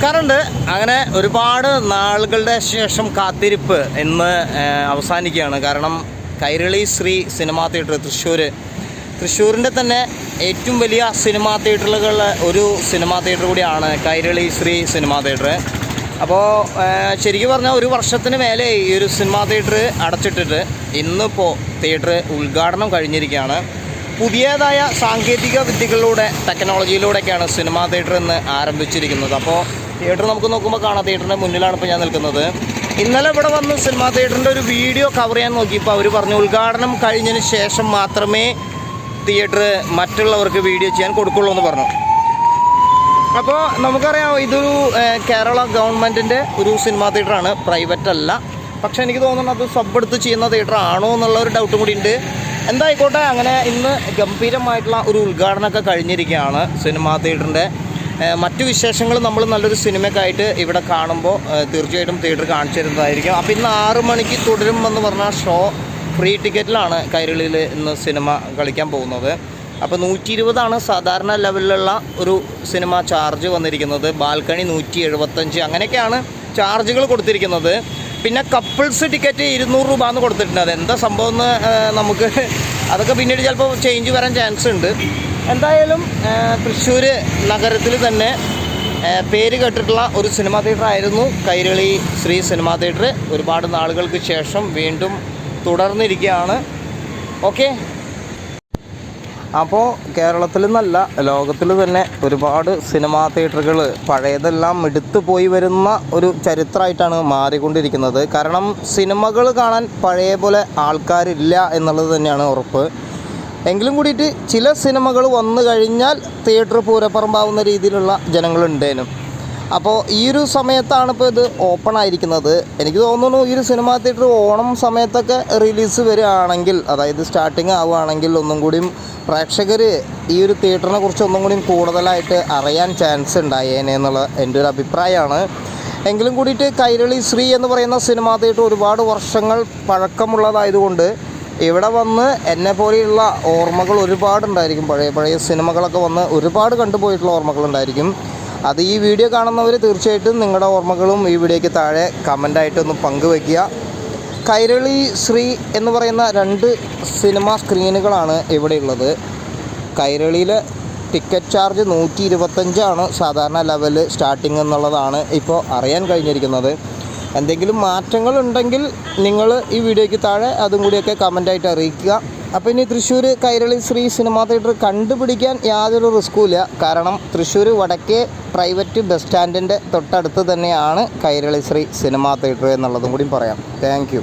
നമസ്കാരമുണ്ട്. അങ്ങനെ ഒരുപാട് നാളുകളുടെ ശേഷം കാത്തിരിപ്പ് ഇന്ന് അവസാനിക്കുകയാണ്. കാരണം കൈരളി ശ്രീ സിനിമാ തിയേറ്റർ തൃശ്ശൂർ തൃശ്ശൂരിന്റെ തന്നെ ഏറ്റവും വലിയ സിനിമാ തിയേറ്ററുകളിൽ ഒരു സിനിമാ തിയേറ്റർ കൂടിയാണ് കൈരളി ശ്രീ സിനിമാ തിയേറ്റർ. അപ്പോൾ ശരിക്കും പറഞ്ഞാൽ ഒരു വർഷത്തിന് മേലെ ഈ ഒരു സിനിമാ തിയേറ്റർ അടച്ചിട്ടിട്ട് ഇന്നിപ്പോൾ തിയേറ്റർ ഉദ്ഘാടനം കഴിഞ്ഞിരിക്കുകയാണ്. പുതിയതായ സാങ്കേതിക വിദ്യകളിലൂടെ ടെക്നോളജിയിലൂടെയൊക്കെയാണ് സിനിമാ തിയേറ്റർ ഇന്ന് ആരംഭിച്ചിരിക്കുന്നത്. അപ്പോൾ തിയേറ്റർ നമുക്ക് നോക്കുമ്പോൾ കാണാം. തിയേറ്ററിന്റെ മുന്നിലാണ് ഇപ്പോൾ ഞാൻ നിൽക്കുന്നത്. ഇന്നലെ ഇവിടെ വന്ന് സിനിമാ തിയേറ്ററിന്റെ ഒരു വീഡിയോ കവർ ചെയ്യാൻ നോക്കിയപ്പോൾ അവർ പറഞ്ഞു ഉദ്ഘാടനം കഴിഞ്ഞതിന് ശേഷം മാത്രമേ തിയേറ്റർ മറ്റുള്ളവർക്ക് വീഡിയോ ചെയ്യാൻ കൊടുക്കുള്ളൂ എന്ന് പറഞ്ഞു. അപ്പോൾ നമുക്കറിയാം ഇതൊരു കേരള ഗവൺമെന്റിന്റെ ഒരു സിനിമാ തിയേറ്ററാണ്. പ്രൈവറ്റ് അല്ല. പക്ഷേ എനിക്ക് തോന്നുന്നു അത് സബ് എടുത്ത് ചെയ്യുന്ന തിയേറ്റർ ആണോ എന്നുള്ള ഒരു ഡൗട്ടും കൂടി ഉണ്ട്. എന്തായിക്കോട്ടെ അങ്ങനെ ഇന്ന് ഗംഭീരമായിട്ടുള്ള ഒരു ഉദ്ഘാടനമൊക്കെ കഴിഞ്ഞിരിക്കുകയാണ് സിനിമാ തിയേറ്ററിന്റെ മറ്റു വിശേഷങ്ങൾ നമ്മൾ നല്ലൊരു സിനിമയ്ക്കായിട്ട് ഇവിടെ കാണുമ്പോൾ തീർച്ചയായിട്ടും തിയേറ്റർ കാണിച്ചു തരുന്നതായിരിക്കും അപ്പോൾ ഇന്ന് ആറ് മണിക്ക് തുടരും എന്ന് പറഞ്ഞാൽ ഷോ ഫ്രീ ടിക്കറ്റിലാണ് കൈരളിയിൽ ഇന്ന് സിനിമ കളിക്കാൻ പോകുന്നത്. അപ്പോൾ നൂറ്റി ഇരുപതാണ് സാധാരണ ലെവലിലുള്ള ഒരു സിനിമ ചാർജ് വന്നിരിക്കുന്നത്. ബാൽക്കണി നൂറ്റി എഴുപത്തഞ്ച് അങ്ങനെയൊക്കെയാണ് ചാർജുകൾ കൊടുത്തിരിക്കുന്നത്. പിന്നെ കപ്പിൾസ് ടിക്കറ്റ് ഇരുന്നൂറ് രൂപ എന്ന് കൊടുത്തിട്ടുണ്ട്. അത് എന്താ സംഭവം എന്ന് നമുക്ക് അതൊക്കെ പിന്നീട് ചിലപ്പോൾ ചേഞ്ച് വരാൻ ചാൻസ് ഉണ്ട്. എന്തായാലും തൃശ്ശൂർ നഗരത്തിൽ തന്നെ പേര് കേട്ടിട്ടുള്ള ഒരു സിനിമാ തിയേറ്റർ ആയിരുന്നു കൈരളി ശ്രീ സിനിമാ തിയേറ്റർ. ഒരുപാട് നാളുകൾക്ക് ശേഷം വീണ്ടും തുടർന്നിരിക്കുകയാണ്. ഓക്കെ? അപ്പോൾ കേരളത്തിൽ നിന്നല്ല ലോകത്തിൽ തന്നെ ഒരുപാട് സിനിമാ തിയേറ്ററുകൾ പഴയതെല്ലാം എടുത്തു പോയി വരുന്ന ഒരു ചരിത്രമായിട്ടാണ് മാറിക്കൊണ്ടിരിക്കുന്നത്. കാരണം സിനിമകൾ കാണാൻ പഴയ പോലെ ആൾക്കാരില്ല എന്നുള്ളത് തന്നെയാണ് ഉറപ്പ്. എങ്കിലും കൂടിയിട്ട് ചില സിനിമകൾ വന്നു കഴിഞ്ഞാൽ തിയേറ്റർ പൂരപ്പറമ്പാവുന്ന രീതിയിലുള്ള ജനങ്ങളുണ്ടേനും. അപ്പോൾ ഈ ഒരു സമയത്താണ് ഇപ്പോൾ ഇത് ഓപ്പൺ ആയിരിക്കുന്നത്. എനിക്ക് തോന്നുന്നു ഈ ഒരു സിനിമാ തിയേറ്റർ ഓണം സമയത്തൊക്കെ റിലീസ് വരികയാണെങ്കിൽ അതായത് സ്റ്റാർട്ടിങ് ആവുകയാണെങ്കിൽ ഒന്നും കൂടിയും പ്രേക്ഷകർ ഈ ഒരു തിയേറ്ററിനെ കുറിച്ച് ഒന്നും കൂടിയും കൂടുതലായിട്ട് അറിയാൻ ചാൻസ് ഉണ്ടായേനെ എന്നുള്ള എന്റെ ഒരു അഭിപ്രായമാണ്. എങ്കിലും കൂടിയിട്ട് കൈരളി ശ്രീ എന്ന് പറയുന്ന സിനിമാ തിയേറ്റർ ഒരുപാട് വർഷങ്ങൾ പഴക്കമുള്ളതായതുകൊണ്ട് ഇവിടെ വന്ന് എന്നെ പോലെയുള്ള ഓർമ്മകൾ ഒരുപാടുണ്ടായിരിക്കും പഴയ പഴയ സിനിമകളൊക്കെ വന്ന് ഒരുപാട് കണ്ടുപോയിട്ടുള്ള ഓർമ്മകളുണ്ടായിരിക്കും അത് ഈ വീഡിയോ കാണുന്നവർ തീർച്ചയായിട്ടും നിങ്ങളുടെ ഓർമ്മകളും ഈ വീഡിയോയ്ക്ക് താഴെ കമന്റായിട്ടൊന്ന് പങ്കുവയ്ക്കുക. കൈരളി ശ്രീ എന്ന് പറയുന്ന രണ്ട് സിനിമ സ്ക്രീനുകളാണ് ഇവിടെയുള്ളത് കൈരളിയിലെ ടിക്കറ്റ് ചാർജ് നൂറ്റി ഇരുപത്തഞ്ചാണ് സാധാരണ ലെവൽ സ്റ്റാർട്ടിംഗ് എന്നുള്ളതാണ് ഇപ്പോൾ അറിയാൻ കഴിഞ്ഞിരിക്കുന്നത്. എന്തെങ്കിലും മാറ്റങ്ങൾ ഉണ്ടെങ്കിൽ നിങ്ങൾ ഈ വീഡിയോയ്ക്ക് താഴെ അതും കൂടിയൊക്കെ കമന്റായിട്ട് അറിയിക്കുക. അപ്പോൾ ഇനി തൃശ്ശൂർ കൈരളി ശ്രീ സിനിമാ തിയേറ്റർ കണ്ടുപിടിക്കാൻ യാതൊരു റിസ്ക്കും ഇല്ല. കാരണം തൃശ്ശൂർ വടക്കേ പ്രൈവറ്റ് ബസ് സ്റ്റാൻഡിന്റെ തൊട്ടടുത്ത് തന്നെയാണ് കൈരളി ശ്രീ സിനിമാ തിയേറ്റർ എന്നുള്ളതും കൂടി പറയാം. താങ്ക്